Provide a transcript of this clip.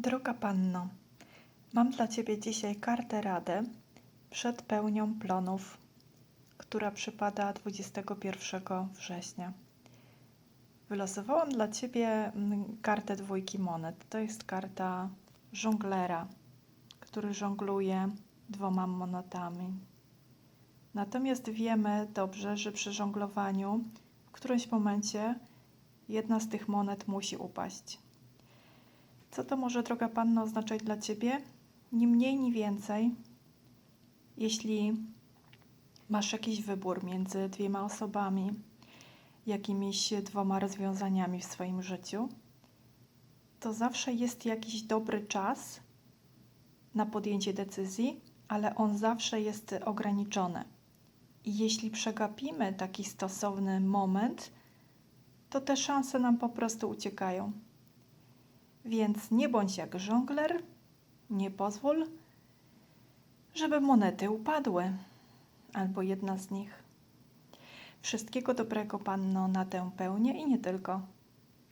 Droga panno, mam dla ciebie dzisiaj kartę rady przed pełnią plonów, która przypada 21 września. Wylosowałam dla ciebie mm, kartę dwójki monet. To jest karta żonglera, który żongluje dwoma monetami. Natomiast wiemy dobrze, że przy żonglowaniu w którymś momencie jedna z tych monet musi upaść. Co to może, droga panno, oznaczać dla ciebie? Ni mniej, ni więcej. Jeśli masz jakiś wybór między dwiema osobami, jakimiś dwoma rozwiązaniami w swoim życiu, to zawsze jest jakiś dobry czas na podjęcie decyzji, ale on zawsze jest ograniczony. I jeśli przegapimy taki stosowny moment, to te szanse nam po prostu uciekają. Więc nie bądź jak żongler, nie pozwól, żeby monety upadły, albo jedna z nich. Wszystkiego dobrego, panno, na tę pełnię i nie tylko.